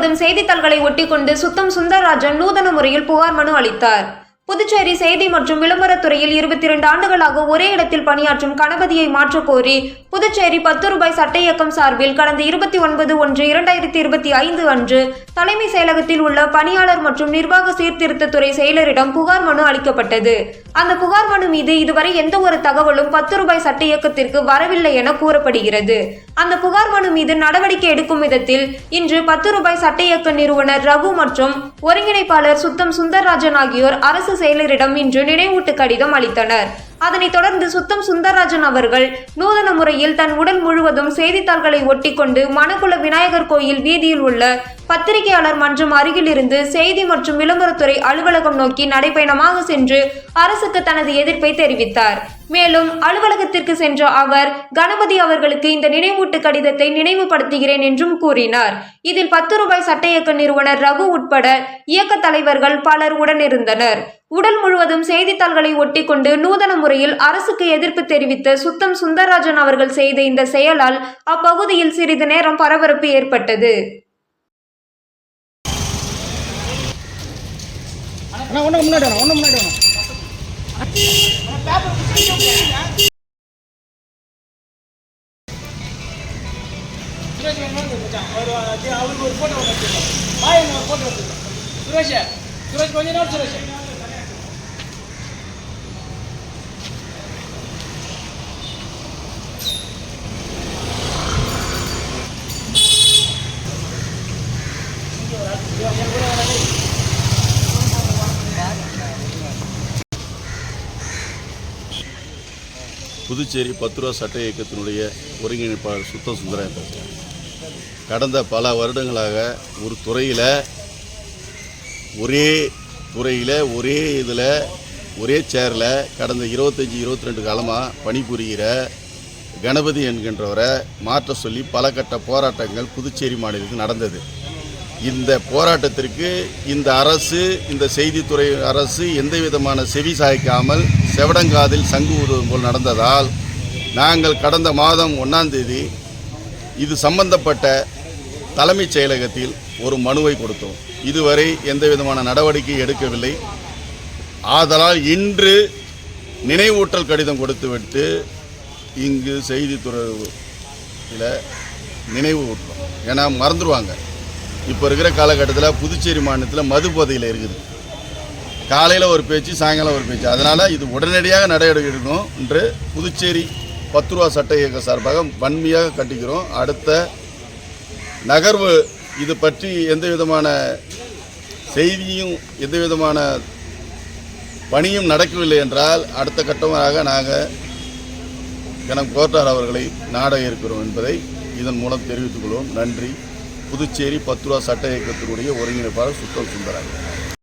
முழுவதும் செய்தித்தாள்களை ஒட்டிக்கொண்டு சுத்தம் சுந்தரராஜன் நூதன முறையில் புகார் மனு அளித்தார். புதுச்சேரி செய்தி மற்றும் விளம்பரத்துறையில் இருபத்தி இரண்டு ஆண்டுகளாக ஒரே இடத்தில் பணியாற்றும் கணபதியை மாற்றக்கோரி புதுச்சேரி பத்து ரூபாய் சட்ட இயக்கம் சார்பில் கடந்த இருபத்தி ஒன்பது ஒன்று இரண்டாயிரத்தி இருபத்தி ஐந்து அன்று தலைமை செயலகத்தில் உள்ள பணியாளர் மற்றும் நிர்வாக சீர்திருத்தத்துறை செயலரிடம் புகார் மனு அளிக்கப்பட்டது. அந்த புகார் மனு மீது இதுவரை எந்த ஒரு தகவலும் பத்து ரூபாய் சட்ட இயக்கத்திற்கு வரவில்லை என கூறப்படுகிறது. அந்த புகார் மனு மீது நடவடிக்கை எடுக்கும் விதத்தில் இன்று பத்து ரூபாய் சட்ட இயக்க நிறுவனர் ரகு மற்றும் ஒருங்கிணைப்பாளர் சுத்தம் சுந்தரராஜன் ஆகியோர் அரசு செயலரிடம் இன்று நினைவூட்டு கடிதம் அளித்தனர். அதனைத் தொடர்ந்து சுத்தம் சுந்தரராஜன் அவர்கள் நூதன முறையில் தன் உடல் முழுவதும் செய்தித்தாள்களை ஒட்டிக்கொண்டு மணக்குள விநாயகர் கோயில் வீதியில் உள்ள பத்திரிகையாளர் மன்றம் அருகிலிருந்து செய்தி மற்றும் விளம்பரத்துறை அலுவலகம் நோக்கி நடைபயணமாக சென்று அரசுக்கு தனது எதிர்ப்பை தெரிவித்தார். மேலும் அலுவலகத்திற்கு சென்ற அவர் கணபதி அவர்களுக்கு இந்த நினைவூட்டு கடிதத்தை நினைவுபடுத்துகிறேன் என்றும் கூறினார். இதில் பத்து ரூபாய் சட்ட இயக்க நிறுவனர் ரகு உட்பட இயக்க தலைவர்கள் பலர் உடனிருந்தனர். உடல் முழுவதும் செய்தித்தாள்களை ஒட்டிக்கொண்டு நூதன முறையில் அரசுக்கு எதிர்ப்பு தெரிவித்த சுத்தம் சுந்தரராஜன் அவர்கள் செய்த இந்த செயலால் அப்பகுதியில் சிறிது நேரம் பரபரப்பு ஏற்பட்டது. ஒன்று முன்னாடி வேணும் ஒன்று முன்னாடி அவருக்கு ஒரு ஃபோட்டோ ஒன்று பாய் ஒரு ஃபோட்டோ வச்சுருக்கோம் சுரேஷ் சுரேஷ் கொஞ்ச நேரம் சுரேஷ் புதுச்சேரி பத்து ரூபா சட்ட இயக்கத்தினுடைய ஒருங்கிணைப்பாளர் சுத்தம் சுந்தரம் பேசுகிறேன் கடந்த பல வருடங்களாக ஒரு துறையில் ஒரே துறையில் ஒரே இதில் ஒரே சேரில் கடந்த இருபத்தஞ்சி இருபத்தி ரெண்டு காலமாக பணிபுரிகிற கணபதி என்கின்றவரை மாற்ற சொல்லி பல கட்ட போராட்டங்கள் புதுச்சேரி மாநிலத்தில் நடந்தது. இந்த போராட்டத்திற்கு இந்த அரசு இந்த செய்தித்துறை அரசு எந்த விதமான செவி சாய்க்காமல் செவடங்காதில் சங்கு ஊதுவதும் போல் நடந்ததால் நாங்கள் கடந்த மாதம் ஒன்றாந்தேதி இது சம்பந்தப்பட்ட தலைமைச் செயலகத்தில் ஒரு மனுவை கொடுத்தோம். இதுவரை எந்த விதமான நடவடிக்கை எடுக்கவில்லை. ஆதலால் இன்று நினைவூட்டல் கடிதம் கொடுத்துவிட்டு இங்கு செய்தித்துறையில் நினைவு ஊட்டுறோம் ஏன்னா மறந்துடுவாங்க இப்போ இருக்கிற காலகட்டத்தில் புதுச்சேரி மாநிலத்தில் மது போதையில் இருக்குது. காலையில் ஒரு பேச்சு சாயங்காலம் ஒரு பேச்சு. அதனால் இது உடனடியாக நடவடிக்கை எடுக்கணும் என்று புதுச்சேரி பத்து ரூபா சட்ட இயக்க சார்பாக வன்மையாக கட்டிக்கிறோம் அடுத்த நகர்வு இது பற்றி எந்த விதமான செய்தியும் எந்த விதமான பணியும் நடக்கவில்லை என்றால் அடுத்த கட்டமாக நாங்கள் கணம் கோட்டார் அவர்களை நாட இருக்கிறோம் என்பதை இதன் மூலம் தெரிவித்துக் கொள்வோம். நன்றி. புதுச்சேரி பத்து ரூபா சட்ட இயக்கத்தினுடைய ஒருங்கிணைப்பாளர் சுத்தம் சுந்தராஜன்